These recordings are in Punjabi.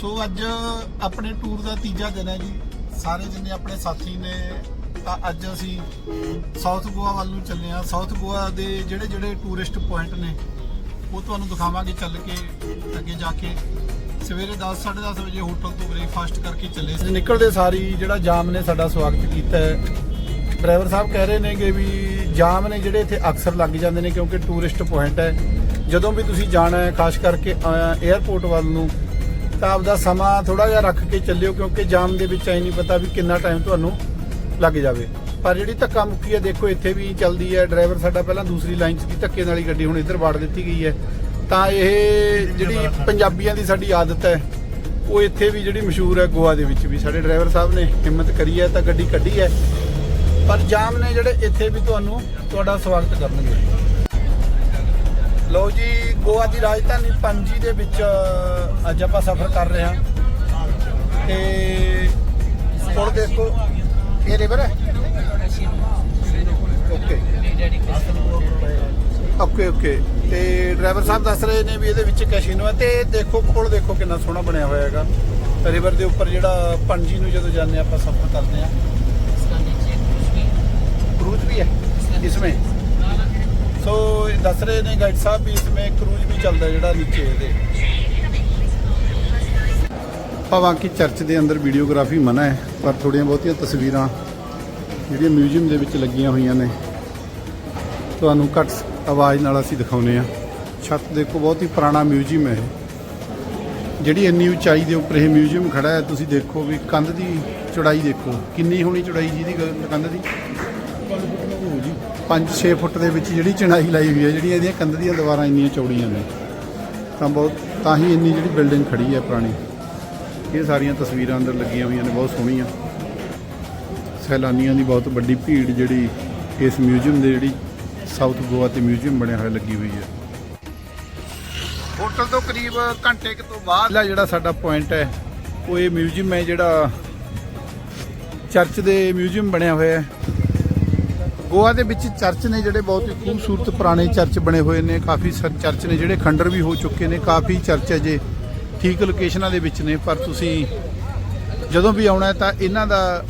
ਸੋ ਅੱਜ ਆਪਣੇ ਟੂਰ ਦਾ ਤੀਜਾ ਦਿਨ ਹੈ ਜੀ। ਸਾਰੇ ਜਿੰਨੇ ਆਪਣੇ ਸਾਥੀ ਨੇ, ਤਾਂ ਅੱਜ ਅਸੀਂ ਸਾਊਥ ਗੋਆ ਵੱਲ ਨੂੰ ਚੱਲੇ ਆ ਸਾਊਥ ਗੋਆ ਦੇ ਜਿਹੜੇ ਜਿਹੜੇ ਟੂਰਿਸਟ ਪੁਆਇੰਟ ਨੇ, ਉਹ ਤੁਹਾਨੂੰ ਦਿਖਾਵਾਂਗੇ ਚੱਲ ਕੇ, ਅੱਗੇ ਜਾ ਕੇ। ਸਵੇਰੇ 10 10:30 ਵਜੇ ਹੋਟਲ ਤੋਂ ਬ੍ਰੇਕਫਾਸਟ ਕਰਕੇ ਚੱਲੇ ਸੀ। ਨਿਕਲਦੇ ਸਾਰੀ ਜਿਹੜਾ ਜਾਮ ਨੇ ਸਾਡਾ ਸਵਾਗਤ ਕੀਤਾ ਡਰਾਈਵਰ ਸਾਹਿਬ ਕਹਿ ਰਹੇ ਨੇਗੇ ਵੀ ਜਾਮ ਨੇ ਜਿਹੜੇ ਇੱਥੇ ਅਕਸਰ ਲੱਗ ਜਾਂਦੇ ਨੇ ਕਿਉਂਕਿ ਟੂਰਿਸਟ ਪੁਆਇੰਟ ਹੈ। ਜਦੋਂ ਵੀ ਤੁਸੀਂ ਜਾਣਾ ਹੈ, ਖਾਸ ਕਰਕੇ 에ਅਰਪੋਰਟ ਵੱਲ ਨੂੰ ਤਾਂ ਆਪਦਾ ਸਮਾਂ ਥੋੜਾ ਜਿਹਾ ਰੱਖ ਕੇ ਚੱਲਿਓ, ਕਿਉਂਕਿ ਜਾਮ ਦੇ ਵਿੱਚ ਐ ਨਹੀਂ ਪਤਾ ਵੀ ਕਿੰਨਾ ਟਾਈਮ ਤੁਹਾਨੂੰ ਲੱਗ ਜਾਵੇ। ਪਰ ਜਿਹੜੀ ਧੱਕਾ ਮੁੱਕੀ ਹੈ, ਦੇਖੋ ਇੱਥੇ ਵੀ ਚੱਲਦੀ ਹੈ ਡਰਾਈਵਰ ਸਾਡਾ ਪਹਿਲਾਂ ਦੂਸਰੀ ਲਾਈਨ 'ਚ ਦੀ ਧੱਕੇ ਨਾਲ ਹੀ ਗੱਡੀ ਹੁਣ ਇੱਧਰ ਵਾੜ ਦਿੱਤੀ ਗਈ ਹੈ। ਤਾਂ ਇਹ ਜਿਹੜੀ ਪੰਜਾਬੀਆਂ ਦੀ ਸਾਡੀ ਆਦਤ ਹੈ, ਉਹ ਇੱਥੇ ਵੀ ਜਿਹੜੀ ਮਸ਼ਹੂਰ ਹੈ, ਗੋਆ ਦੇ ਵਿੱਚ ਵੀ। ਸਾਡੇ ਡਰਾਈਵਰ ਸਾਹਿਬ ਨੇ ਹਿੰਮਤ ਕਰੀ ਹੈ, ਤਾਂ ਗੱਡੀ ਕੱਢੀ ਹੈ। ਪਰ ਜਾਮ ਨੇ ਜਿਹੜੇ ਇੱਥੇ ਵੀ ਤੁਹਾਨੂੰ ਤੁਹਾਡਾ ਸਵਾਗਤ ਕਰਨਗੇ। ਲੋ ਜੀ ਗੋਆ ਦੀ ਰਾਜਧਾਨੀ ਪੰਜੀ ਦੇ ਵਿੱਚ ਅੱਜ ਆਪਾਂ ਸਫ਼ਰ ਕਰ ਰਹੇ ਹਾਂ। ਤੇ ਹੁਣ ਦੇਖੋ ਇਹ ਰਿਵਰ ਹੈ? ਓਕੇ ਓਕੇ ਓਕੇ ਤੇ ਡਰਾਈਵਰ ਸਾਹਿਬ ਦੱਸ ਰਹੇ ਨੇ ਵੀ ਇਹਦੇ ਵਿੱਚ ਕੈਸ਼ੀਨੋ ਹੈ। ਤੇ ਦੇਖੋ ਕੋਲ ਦੇਖੋ ਕਿੰਨਾ ਸੋਹਣਾ ਬਣਿਆ ਹੋਇਆ ਹੈਗਾ। ਰਿਵਰ ਦੇ ਉੱਪਰ ਜਿਹੜਾ ਪੰਜੀ ਨੂੰ ਜਦੋਂ ਜਾਂਦੇ ਆਪਾਂ ਸਫ਼ਰ ਕਰਦੇ ਆ ਕਰੂਜ਼ ਵੀ ਹੈ। ਇਸ ਵਿੱਚ? ਇਹ ਦੱਸ ਰਹੇ ਨੇ ਗਾਈਡ ਸਾਹਿਬ ਵੀ ਇਸਮੇ ਕਰੂਜ਼ ਵੀ ਚੱਲਦਾ ਜਿਹੜਾ ਨੀਚੇ ਇਹਦੇ। ਭਾਵਾਂ ਕਿ ਚਰਚ ਦੇ ਅੰਦਰ ਵੀਡੀਓਗ੍ਰਾਫੀ ਮਨਾ ਹੈ, ਪਰ ਥੋੜੀਆਂ ਬਹੁਤੀਆਂ ਤਸਵੀਰਾਂ ਜਿਹੜੀਆਂ ਮਿਊਜ਼ੀਅਮ ਦੇ ਵਿੱਚ ਲੱਗੀਆਂ ਹੋਈਆਂ ਨੇ, ਤੁਹਾਨੂੰ ਘੱਟ ਆਵਾਜ਼ ਨਾਲ ਅਸੀਂ ਦਿਖਾਉਨੇ ਆ ਛੱਤ ਦੇਖੋ, ਬਹੁਤ ਹੀ ਪੁਰਾਣਾ ਮਿਊਜ਼ੀਅਮ ਹੈ ਇਹ। ਜਿਹੜੀ ਇੰਨੀ ਉਚਾਈ ਦੇ ਉੱਪਰ ਇਹ ਮਿਊਜ਼ੀਅਮ ਖੜਾ ਹੈ, ਤੁਸੀਂ ਦੇਖੋ ਵੀ ਕੰਧ ਦੀ ਚੌੜਾਈ ਦੇਖੋ। ਕਿੰਨੀ ਹੋਣੀ ਚੌੜਾਈ ਜੀ ਦੀ ਕੰਧ ਦੀ? 5-6 ਫੁੱਟ ਦੇ ਵਿੱਚ ਜਿਹੜੀ ਚਣਾਈ ਲਾਈ ਹੋਈ ਹੈ ਜਿਹੜੀਆਂ ਇਹਦੀਆਂ ਕੰਧ ਦੀਆਂ ਦੀਵਾਰਾਂ ਇੰਨੀਆਂ ਚੌੜੀਆਂ ਨੇ ਤਾਂ ਬਹੁਤ ਤਾਂ ਹੀ ਇੰਨੀ ਜਿਹੜੀ ਬਿਲਡਿੰਗ ਖੜੀ ਹੈ ਪੁਰਾਣੀ। ਇਹ ਸਾਰੀਆਂ ਤਸਵੀਰਾਂ ਅੰਦਰ ਲੱਗੀਆਂ ਹੋਈਆਂ ਨੇ ਬਹੁਤ ਸੋਹਣੀਆਂ। ਸੈਲਾਨੀਆਂ ਦੀ ਬਹੁਤ ਵੱਡੀ ਭੀੜ ਜਿਹੜੀ ਇਸ ਮਿਊਜ਼ੀਅਮ ਦੇ ਜਿਹੜੀ ਸਾਊਥ ਗੋਆ ਤੇ ਮਿਊਜ਼ੀਅਮ ਬਣਿਆ ਹੋਇਆ ਲੱਗੀ ਹੋਈ ਹੈ। ਹੋਟਲ ਤੋਂ ਕਰੀਬ ਘੰਟੇ ਕੁ ਤੋਂ ਬਾਅਦ ਜਿਹੜਾ ਸਾਡਾ ਪੁਆਇੰਟ ਹੈ ਉਹ ਇਹ ਮਿਊਜ਼ੀਅਮ ਹੈ ਜਿਹੜਾ ਚਰਚ ਦੇ ਮਿਊਜ਼ੀਅਮ ਬਣਿਆ ਹੋਇਆ ਹੈ। ਗੋਆ ਦੇ ਵਿੱਚ ਚਰਚ ਨੇ ਜਿਹੜੇ ਬਹੁਤ ਹੀ ਖੂਬਸੂਰਤ ਪੁਰਾਣੇ ਚਰਚ ਬਣੇ ਹੋਏ ਨੇ, ਕਾਫੀ ਸਰ ਚਰਚ ਨੇ ਜਿਹੜੇ ਖੰਡਰ ਵੀ ਹੋ ਚੁੱਕੇ ਨੇ, ਕਾਫੀ ਚਰਚ ਹੈ ਜੇ ਠੀਕ ਲੋਕੇਸ਼ਨਾਂ ਦੇ ਵਿੱਚ ਨੇ, ਪਰ ਤੁਸੀਂ ਜਦੋਂ ਵੀ ਆਉਣਾ ਤਾਂ ਇਹਨਾਂ ਦਾ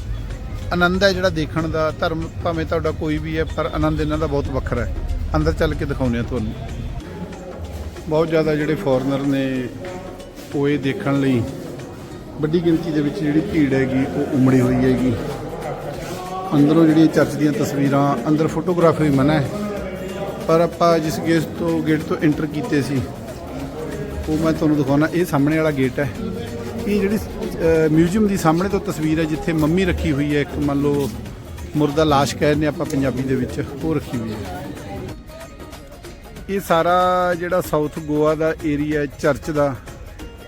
ਆਨੰਦ ਹੈ ਜਿਹੜਾ ਦੇਖਣ ਦਾ, ਧਰਮ ਭਾਵੇਂ ਤੁਹਾਡਾ ਕੋਈ ਵੀ ਹੈ, ਪਰ ਆਨੰਦ ਇਹਨਾਂ ਦਾ ਬਹੁਤ ਵੱਖਰਾ ਹੈ। ਅੰਦਰ ਚੱਲ ਕੇ ਦਿਖਾਉਂਦੇ ਆ ਤੁਹਾਨੂੰ। ਬਹੁਤ ਜ਼ਿਆਦਾ ਜਿਹੜੇ ਫੋਰਨਰ ਨੇ ਉਹ ਇਹ ਦੇਖਣ ਲਈ ਵੱਡੀ ਗਿਣਤੀ ਦੇ ਵਿੱਚ ਜਿਹੜੀ ਭੀੜ ਹੈਗੀ, ਉਹ ਉਮੜੀ ਹੋਈ ਹੈਗੀ। ਅੰਦਰੋਂ ਜਿਹੜੀਆਂ ਚਰਚ ਦੀਆਂ ਤਸਵੀਰਾਂ, ਅੰਦਰ ਫੋਟੋਗ੍ਰਾਫੀ ਮਨਾ ਹੈ। ਪਰ ਆਪਾਂ ਜਿਸ ਗੇਟ ਤੋਂ ਗੇਟ ਤੋਂ ਐਂਟਰ ਕੀਤੇ ਸੀ, ਉਹ ਮੈਂ ਤੁਹਾਨੂੰ ਦਿਖਾਉਣਾ, ਇਹ ਸਾਹਮਣੇ ਵਾਲਾ ਗੇਟ ਹੈ। ਇਹ ਜਿਹੜੀ ਮਿਊਜ਼ੀਅਮ ਦੀ ਸਾਹਮਣੇ ਤੋਂ ਤਸਵੀਰ ਹੈ, ਜਿੱਥੇ ਮੰਮੀ ਰੱਖੀ ਹੋਈ ਹੈ, ਇੱਕ ਮੰਨ ਲਓ ਮੁਰਦਾ ਲਾਸ਼ ਕਹਿੰਦੇ ਆਪਾਂ ਪੰਜਾਬੀ ਦੇ ਵਿੱਚ, ਉਹ ਰੱਖੀ ਹੋਈ ਹੈ। ਇਹ ਸਾਰਾ ਜਿਹੜਾ ਸਾਊਥ ਗੋਆ ਦਾ ਏਰੀਆ ਚਰਚ ਦਾ,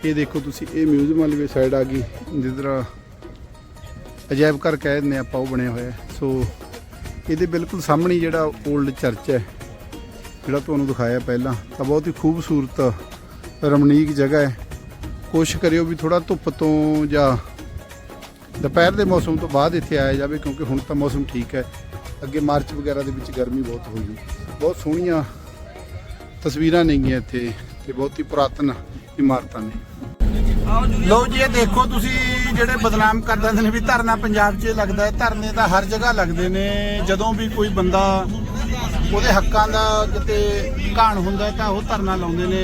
ਇਹ ਦੇਖੋ ਤੁਸੀਂ, ਇਹ ਮਿਊਜ਼ੀਅਮ ਵਾਲੀ ਸਾਈਡ ਆ ਗਈ। ਜਿੱਧਰ ਅਜਾਇਬ ਘਰ ਕਹਿ ਦਿੰਦੇ ਆਪਾਂ, ਉਹ ਬਣਿਆ ਹੋਇਆ ਸੋ ਇਹਦੇ ਬਿਲਕੁਲ ਸਾਹਮਣੇ ਜਿਹੜਾ 올ਡ ਚਰਚ ਹੈ, ਜਿਹੜਾ ਤੁਹਾਨੂੰ ਦਿਖਾਇਆ ਪਹਿਲਾਂ, ਤਾਂ ਬਹੁਤ ਹੀ ਖੂਬਸੂਰਤ, ਰਮਣੀਕ ਜਗ੍ਹਾ ਹੈ। ਕੋਸ਼ਿਸ਼ ਕਰਿਓ ਵੀ ਥੋੜਾ ਧੁੱਪ ਤੋਂ ਜਾਂ ਦੁਪਹਿਰ ਦੇ ਮੌਸਮ ਤੋਂ ਬਾਅਦ ਇੱਥੇ ਆਇਆ ਜਾਵੇ, ਕਿਉਂਕਿ ਹੁਣ ਤਾਂ ਮੌਸਮ ਠੀਕ ਹੈ। ਅੱਗੇ ਮਾਰਚ ਵਗੈਰਾ ਦੇ ਵਿੱਚ ਗਰਮੀ ਬਹੁਤ ਹੋਈ ਬਹੁਤ ਸੋਹਣੀਆਂ ਤਸਵੀਰਾਂ ਨੇਗੀਆਂ ਇੱਥੇ, ਤੇ ਬਹੁਤ ਹੀ ਪੁਰਾਤਨ ਇਮਾਰਤਾਂ ਨੇ। ਲੋ ਜੀ, ਇਹ ਦੇਖੋ ਤੁਸੀਂ ਜਿਹੜੇ ਬਦਨਾਮ ਕਰ ਦਿੰਦੇ ਨੇ ਵੀ ਧਰਨਾ ਪੰਜਾਬ 'ਚ ਲੱਗਦਾ ਹੈ, ਧਰਨੇ ਤਾਂ ਹਰ ਜਗ੍ਹਾ ਲੱਗਦੇ ਨੇ। ਜਦੋਂ ਵੀ ਕੋਈ ਬੰਦਾ ਉਹਦੇ ਹੱਕਾਂ ਦਾ ਕਿਤੇ ਘਾਣ ਹੁੰਦਾ ਤਾਂ ਉਹ ਧਰਨਾ ਲਾਉਂਦੇ ਨੇ।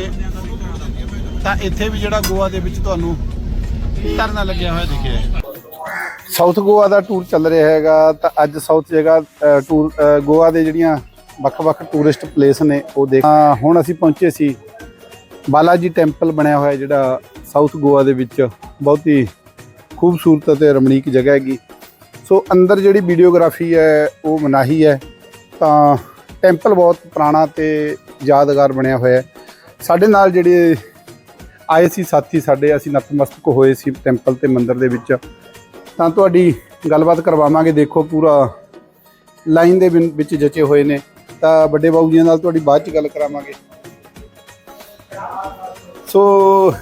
ਤਾਂ ਇੱਥੇ ਵੀ ਜਿਹੜਾ ਗੋਆ ਦੇ ਵਿੱਚ ਤੁਹਾਨੂੰ ਧਰਨਾ ਲੱਗਿਆ ਹੋਇਆ ਦਿਖਿਆ ਸਾਊਥ ਗੋਆ ਦਾ ਟੂਰ ਚੱਲ ਰਿਹਾ ਹੈਗਾ, ਤਾਂ ਅੱਜ ਸਾਊਥ ਜਗ੍ਹਾ ਟੂਰ ਗੋਆ ਦੇ ਜਿਹੜੀਆਂ ਵੱਖ-ਵੱਖ ਟੂਰਿਸਟ ਪਲੇਸ ਨੇ, ਉਹ ਦੇਖ ਹੁਣ ਅਸੀਂ ਪਹੁੰਚੇ ਸੀ ਬਾਲਾਜੀ ਟੈਂਪਲ ਬਣਿਆ ਹੋਇਆ ਜਿਹੜਾ ਸਾਊਥ ਗੋਆ ਦੇ ਵਿੱਚ ਬਹੁਤ ਹੀ ਖੂਬਸੂਰਤ ਅਤੇ ਰਮਣੀਕ ਜਗ੍ਹਾ ਹੈਗੀ। ਸੋ ਅੰਦਰ ਜਿਹੜੀ ਵੀਡੀਓਗ੍ਰਾਫੀ ਹੈ, ਉਹ ਮਨਾਹੀ ਹੈ, ਤਾਂ ਟੈਂਪਲ ਬਹੁਤ ਪੁਰਾਣਾ ਤੇ ਯਾਦਗਾਰ ਬਣਿਆ ਹੋਇਆ ਹੈ। ਸਾਡੇ ਨਾਲ ਜਿਹੜੇ ਆਏ ਸੀ ਸਾਥੀ ਸਾਡੇ, ਅਸੀਂ ਨਤਮਸਤਕ ਹੋਏ ਸੀ ਟੈਂਪਲ ਤੇ ਮੰਦਿਰ ਦੇ ਵਿੱਚ। ਤਾਂ ਤੁਹਾਡੀ ਗੱਲਬਾਤ ਕਰਵਾਵਾਂਗੇ, ਦੇਖੋ ਪੂਰਾ ਲਾਈਨ ਦੇ ਵਿਨ- ਵਿੱਚ ਜਚੇ ਹੋਏ ਨੇ। ਤਾਂ ਵੱਡੇ ਬਾਬੂ ਜੀ ਨਾਲ ਤੁਹਾਡੀ ਬਾਅਦ ਚ ਗੱਲ ਕਰਾਵਾਂਗੇ। ਸੋ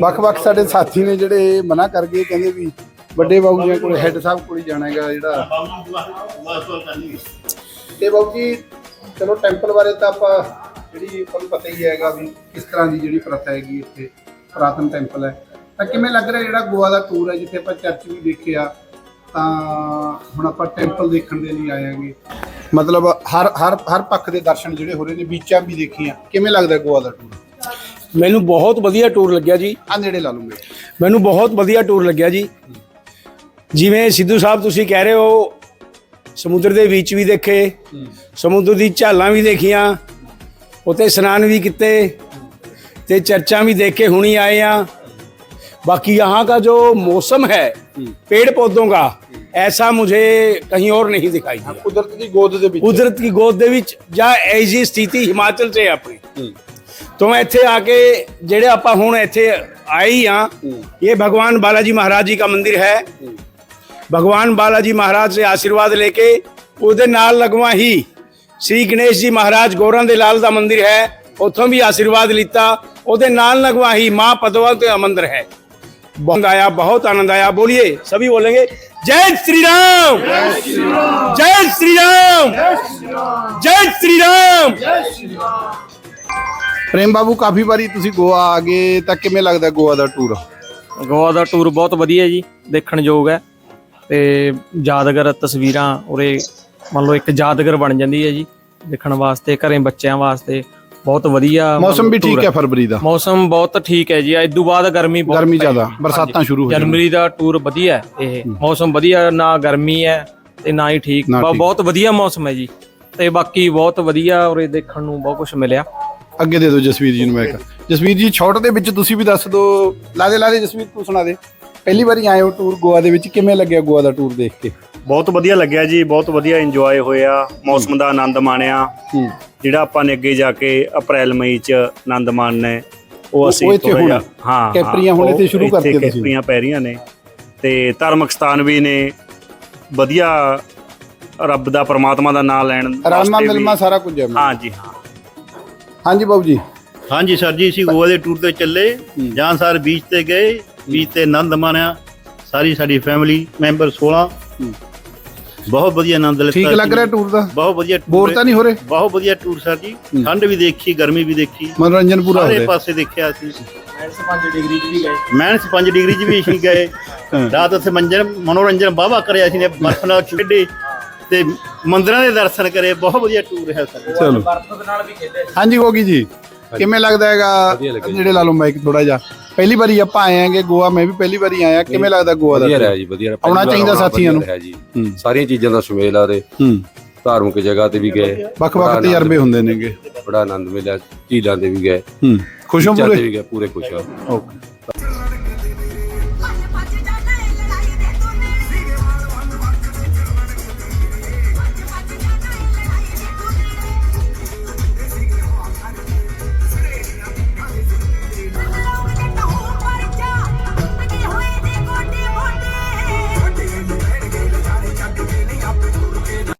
ਵੱਖ-ਵੱਖ ਸਾਡੇ ਸਾਥੀ ਨੇ ਜਿਹੜੇ ਮਨਾ ਕਰ ਗਏ, ਕਹਿੰਦੇ ਵੀ ਵੱਡੇ ਬਾਬੂ ਜੀ ਕੋਲ ਹੈੱਡ ਸਾਹਿਬ ਕੋਲ ਹੀ ਜਾਣਾ ਹੈਗਾ ਜਿਹੜਾ। ਤੇ ਬਾਬੂ ਜੀ, ਚਲੋ ਟੈਂਪਲ ਬਾਰੇ ਤਾਂ ਆਪਾਂ ਜਿਹੜੀ ਤੁਹਾਨੂੰ ਪਤਾ ਹੀ ਹੈਗਾ ਵੀ ਕਿਸ ਤਰ੍ਹਾਂ ਦੀ ਜਿਹੜੀ ਪ੍ਰਥਾ ਹੈਗੀ ਇੱਥੇ, ਪੁਰਾਤਨ ਟੈਂਪਲ ਹੈ। ਤਾਂ ਕਿਵੇਂ ਲੱਗ ਰਿਹਾ ਜਿਹੜਾ ਗੋਆ ਦਾ ਟੂਰ ਹੈ, ਜਿੱਥੇ ਆਪਾਂ ਚਰਚ ਵੀ ਦੇਖਿਆ, ਤਾਂ ਹੁਣ ਆਪਾਂ ਟੈਂਪਲ ਦੇਖਣ ਦੇ ਲਈ ਆਏ ਆਏਾਂਗੇ ਮਤਲਬ ਹਰ ਹਰ ਹਰ ਪੱਖ ਦੇ ਦਰਸ਼ਨ ਜਿਹੜੇ ਹੋ ਰਹੇ ਨੇ, ਬੀਚਾਂ ਵੀ ਦੇਖੀਆਂ। ਕਿਵੇਂ ਲੱਗਦਾ ਗੋਆ ਦਾ ਟੂਰ ਮੈਨੂੰ ਬਹੁਤ ਵਧੀਆ ਟੂਰ ਲੱਗਿਆ ਜੀ ਆ ਨੇੜੇ ਲਾ ਲੂੰਗੇ ਮੈਨੂੰ ਬਹੁਤ ਵਧੀਆ ਟੂਰ ਲੱਗਿਆ ਜੀ ਜਿਵੇਂ ਸਿੱਧੂ ਸਾਹਿਬ ਤੁਸੀਂ ਕਹਿ ਰਹੇ ਹੋ ਸਮੁੰਦਰ ਦੇ ਵਿੱਚ ਵੀ ਦੇਖੇ ਸਮੁੰਦਰ ਦੀ ਝਾਲਾਂ ਵੀ ਦੇਖੀਆਂ ਉੱਤੇ ਇਸ਼ਨਾਨ ਵੀ ਕੀਤੇ ਤੇ ਚਰਚਾਂ ਵੀ ਦੇਖ ਕੇ ਹੁਣੀ ਆਏ ਆ बाकी यहाँ का जो मौसम है पेड़ पौधों का ऐसा मुझे कहीं और नहीं दिखाई दिया ਕੁਦਰਤ ਦੀ ਗੋਦ ਦੇ ਵਿੱਚ ਕੁਦਰਤ ਦੀ ਗੋਦ ਦੇ ਵਿੱਚ ਜਾਂ ਐਜੀ ਸਥਿਤੀ ਹਿਮਾਚਲ 'ਚ ਹੈ ਆਪਣੀ ਤੋਂ ਮੈਂ ਇੱਥੇ ਆ ਕੇ ਜਿਹੜੇ ਆਪਾਂ ਹੁਣ ਇੱਥੇ ਆਏ ਆ ਇਹ ਭਗਵਾਨ ਬਾਲਾਜੀ महाराज जी का मंदिर है भगवान बालाजी महाराज से आशीर्वाद लेके ਉਹਦੇ ਨਾਲ ਲਗਵਾ ਹੀ ਸ੍ਰੀ ਗਣੇਸ਼ ਜੀ ਮਹਾਰਾਜ ਗੋਰਾਂ ਦੇ ਲਾਲ ਦਾ ਮੰਦਿਰ ਹੈ ਉੱਥੋਂ ਵੀ ਆਸ਼ੀਰਵਾਦ ਲਿੱਤਾ ਉਹਦੇ ਨਾਲ ਲਗਵਾ ਹੀ ਮਾਂ ਪਦਵਲ ਤੇ ਮੰਦਿਰ ਹੈ बहुत आया बहुत आनंद आया बोलिए सभी बोलेंगे जय श्री राम जय श्री राम जय श्री राम ਪ੍ਰੇਮ ਬਾਬੂ ਕਾਫੀ ਵਾਰੀ ਤੁਸੀਂ ਗੋਆ ਆ ਗਏ ਤਾਂ ਕਿਵੇਂ ਲੱਗਦਾ ਗੋਆ ਦਾ ਟੂਰ ਗੋਆ ਦਾ ਟੂਰ ਬਹੁਤ ਵਧੀਆ ਜੀ ਦੇਖਣ ਯੋਗ ਹੈ। ਤੇ ਯਾਦਗਾਰ ਤਸਵੀਰਾਂ ਉਰੇ ਮੰਨ ਲਓ ਇੱਕ ਯਾਦਗਾਰ ਬਣ ਜਾਂਦੀ ਹੈ ਜੀ ਦੇਖਣ ਵਾਸਤੇ ਘਰੇ ਬੱਚਿਆਂ ਵਾਸਤੇ ਬਹੁਤ ਵਧੀਆ ਮੌਸਮ ਵੀ ਠੀਕ ਹੈ। ਫਰਵਰੀ ਦਾ? ਮੌਸਮ ਬਹੁਤ ਠੀਕ ਹੈ ਜੀ ਇਸ ਤੋਂ ਬਾਅਦ ਗਰਮੀ ਬਹੁਤ ਗਰਮੀ ਜ਼ਿਆਦਾ, ਬਰਸਾਤਾਂ। ਸ਼ੁਰੂ ਹੋ ਜਾਣਗੀਆਂ। ਜਨਵਰੀ ਦਾ ਟੂਰ ਵਧੀਆ ਹੈ ਇਹ। ਮੌਸਮ ਵਧੀਆ ਨਾ ਗਰਮੀ ਹੈ ਤੇ ਨਾ ਹੀ ਠੀਕ। ਬਹੁਤ ਵਧੀਆ ਮੌਸਮ ਹੈ ਜੀ। ਤੇ ਬਾਕੀ ਬਹੁਤ ਵਧੀਆ ਉਰੇ ਦੇਖਣ ਨੂੰ ਬਹੁਤ ਕੁਝ ਮਿਲਿਆ। ਅੱਗੇ ਦੇ ਦਿਓ ਜਸਵੀਰ ਜੀ ਨੂੰ ਮੈਂ ਜਸਵੀਰ ਜੀ ਛੋਟ ਦੇ ਵਿੱਚ ਤੁਸੀਂ ਵੀ ਦੱਸ ਦਿਓ। ਲਾ ਦੇ ਲਾ ਦੇ ਜਸਵੀਰ ਤੂੰ ਸੁਣਾ ਦੇ। ਪਹਿਲੀ ਵਾਰੀ ਆਏ ਹੋ ਟੂਰ ਗੋਆ ਦੇ ਵਿੱਚ ਕਿਵੇਂ ਲੱਗਿਆ ਗੋਆ ਦਾ ਟੂਰ ਦੇਖ ਕੇ? ਬਹੁਤ ਵਧੀਆ ਲੱਗਿਆ ਜੀ ਬਹੁਤ ਵਧੀਆ ਇੰਜੋਏ ਹੋਇਆ ਮੌਸਮ ਦਾ ਆਨੰਦ ਮਾਣਿਆ। ਜਿਹੜਾ ਆਪਾਂ ਨੇ ਅੱਗੇ ਜਾ ਕੇ ਅਪ੍ਰੈਲ ਮਈ ਚ ਆਨੰਦ ਮਾਣਨਾ ਉਹ ਅਸੀਂ ਜਿਹਾ- ਹਾਂ ਕੈਪਰੀਆਂ ਹੁਣ ਇੱਥੇ ਸ਼ੁਰੂ ਕਰਤੀਆਂ ਤੁਸੀਂ। ਕੈਪਰੀਆਂ ਪੈ ਰਹੀਆਂ ਨੇ। ਤੇ ਧਾਰਮਿਕ ਸਥਾਨ ਵੀ ਨੇ। ਵਧੀਆ ਰੱਬ ਦਾ ਪ੍ਰਮਾਤਮਾ ਦਾ ਨਾਮ ਲੈਣ ਵੀ- ਮਿਲਮਾ ਸਾਰਾ ਕੁਝ ਹੈ। ਹਾਂ ਜੀ ਹਾਂ। ਹਾਂਜੀ ਬਾਬੂ ਜੀ। ਹਾਂਜੀ ਸਰ ਜੀ ਅਸੀਂ ਗੋਆ ਦੇ ਟੂਰ ਤੇ ਚੱਲੇ ਜਾਂ ਸਰ ਬੀਚ ਤੇ ਗਏ ਬੀਚ ਤੇ ਆਨੰਦ ਮਾਣਿਆ। ਸਾਰੀ ਸਾਡੀ ਫੈਮਿਲੀ ਮੈਂਬਰ 16 ਬਹੁਤ ਵਧੀਆ ਆਨੰਦ ਲਿੱਤਾ ਠੀਕ ਲੱਗ। ਰਿਹਾ ਟੂਰ ਦਾ? ਬਹੁਤ ਵਧੀਆ ਟੂਰ ਬੋਰ। ਤਾਂ ਨਹੀਂ ਹੋ ਰਹੇ? ਬਹੁਤ ਵਧੀਆ ਟੂਰ ਸਰ ਜੀ। ਠੰਡ ਵੀ ਦੇਖੀ ਗਰਮੀ ਵੀ ਦੇਖੀ। ਮਨੋਰੰਜਨ ਪੂਰਾ ਹੋ ਸਾਰੇ ਰਿਹਾ। ਪਾਸੇ ਦੇਖਿਆ ਅਸੀਂ। 5 ਡਿਗਰੀ ਚ ਵੀ ਗਏ। ਮੈਨਸ 5 ਡਿਗਰੀ 'ਚ ਵੀ ਅਸੀਂ ਗਏ। ਰਾਤ ਉੱਥੇ ਮੰਜਨ ਮਨੋਰੰਜਨ ਬਾਵਾ ਕਰਿਆ ਅਸੀਂ ਨੇ। ਬਰਫ਼ ਨਾਲ ਖੇਡੇ। ਤੇ ਮੰਦਿਰਾਂ ਦੇ ਦਰਸ਼ਨ ਕਰੇ ਬਹੁਤ ਵਧੀਆ ਟੂਰ ਹੈ ਸਰ। ਚਲੋ। ਹਾਂਜੀ ਗੋਗੀ ਜੀ ਕਿਵੇਂ ਲੱਗਦਾ ਹੈਗਾ? ਜਿਹੜੇ ਲਾ ਲਓ ਮਾਈਕ ਥੋੜਾ ਜਿਹਾ। ਪਹਿਲੀ ਵਾਰੀ ਆਪਾਂ ਆਏ ਆਂਗੇ ਗੋਆ ਮੈਂ ਵੀ ਪਹਿਲੀ ਵਾਰੀ ਆਇਆ। ਕਿਵੇਂ ਲੱਗਦਾ ਗੋਆ ਦਾ ਵਧੀਆ? ਰਿਹਾ ਜੀ ਵਧੀਆ ਰਿਹਾ। ਆਉਣਾ ਚਾਹੀਦਾ ਸਾਥੀਆਂ ਨੂੰ। ਹੂੰ। ਸਾਰੀਆਂ ਚੀਜ਼ਾਂ ਦਾ ਸੁਮੇਲ ਆ ਦੇ ਹੂੰ। ਧਾਰਮਿਕ ਜਗ੍ਹਾ ਤੇ ਵੀ ਗਏ। ਵੱਖ ਬੜਾ ਵੱਖ ਆਨੰਦ ਤਜਰਬੇ ਹੁੰਦੇ ਨੇਗੇ। ਬੜਾ ਆਨੰਦ ਮਿਲਿਆ। ਝੀਲਾਂ ਤੇ ਵੀ ਗਏ। ਹੂੰ। ਖੁਸ਼ ਹੋ ਪੂਰੇ? ਵੀ ਗਏ ਪੂਰੇ ਖੁਸ਼ ਆ ਓਕੇ।